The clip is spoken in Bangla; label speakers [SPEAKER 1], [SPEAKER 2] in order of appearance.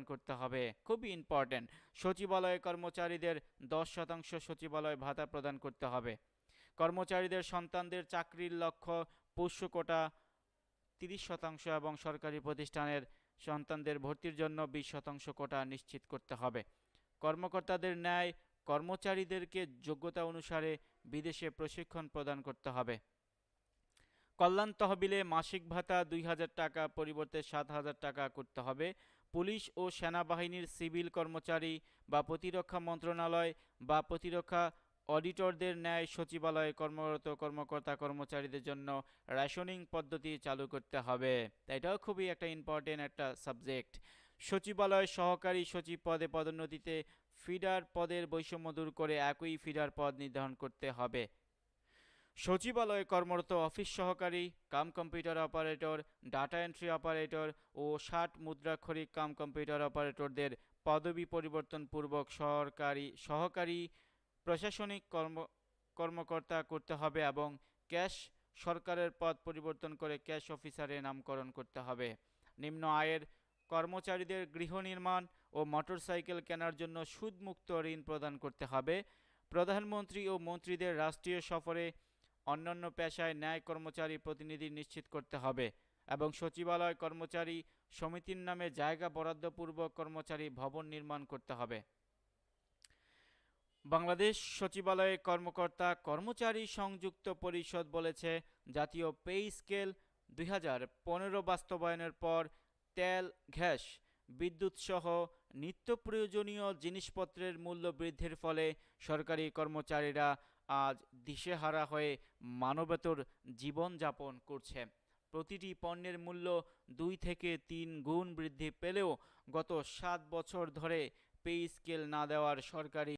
[SPEAKER 1] প্রদান করতে হবে। খুবই ইম্পর্ট্যান্ট সচিবালয়ে কর্মচারীদের দশ শতাংশ সচিবালয় ভাতা প্রদান করতে হবে। কর্মচারীদের সন্তানদের চাকরির লক্ষ্য পোষ্য কোটা তিরিশ শতাংশ এবং সরকারি প্রতিষ্ঠানের সন্তানদের ভর্তির জন্য বিশ শতাংশ কোটা নিশ্চিত করতে হবে। কর্মকর্তাদের ন্যায় কর্মচারীদেরকে যোগ্যতা অনুসারে বিদেশে প্রশিক্ষণ প্রদান করতে হবে। কল্যাণ তহবিলে মাসিক ভাতা দুই হাজার টাকা, পরিবর্তে সাত হাজার টাকা করতে হবে। পুলিশ ও সেনাবাহিনীর সিভিল কর্মচারী বা প্রতিরক্ষা মন্ত্রণালয় বা প্রতিরক্ষা অডিটরদের ন্যায় সচিবালয়ে কর্মরত কর্মকর্তা কর্মচারীদের জন্য রেশনিং পদ্ধতি চালু করতে হবে। এটাও খুবই একটা ইম্পর্টেন্ট একটা সাবজেক্ট সচিবালয় সহকারী সচিব পদে পদোন্নতিতে ফিডার পদের বৈষম্য দূর করে একই ফিডার পদ নির্ধারণ করতে হবে। সচিবালয়ে কর্মরত অফিস সহকারী, cum computer operator, data entry operator ও ষাট মুদ্রাক্ষরিক কাম কম্পিউটার অপারেটরদের পদবি পরিবর্তন পূর্বক সরকারি, সহকারী প্রশাসনিক কর্ম, কর্মকর্তা করতে হবে এবং ক্যাশ, সরকারের পদ পরিবর্তন করে ক্যাশ অফিসারে নামকরণ করতে হবে। নিম্ন আয়ের কর্মচারীদের গৃহ নির্মাণ ও মোটরসাইকেল কেনার জন্য সুদমুক্ত ঋণ প্রদান করতে হবে। প্রধানমন্ত্রী ও মন্ত্রীদের রাষ্ট্রীয় সফরে অন্যান্য পেশায় ন্যায় কর্মচারী প্রতিনিধি নিশ্চিত করতে হবে এবং সচিবালয় কর্মচারী সমিতির নামে জায়গা বরাদ্দপূর্বক কর্মচারী ভবন নির্মাণ করতে হবে। বাংলাদেশ সচিবালয়ে কর্মকর্তা কর্মচারী সংযুক্ত পরিষদ বলেছে, জাতীয় পে স্কেল দুই হাজার পনেরো বাস্তবায়নের পর তেল, গ্যাস বিদ্যুৎ সহ নিত্য প্রয়োজনীয় জিনিসপত্রের মূল্য বৃদ্ধির ফলে সরকারি কর্মচারীরা আজ দিশেহারা হয়ে মানবেতর জীবনযাপন করছে। প্রতিটি পণ্যের মূল্য দুই থেকে তিন গুণ বৃদ্ধি পেলেও গত সাত বছর ধরে পে স্কেল না দেওয়ার সরকারি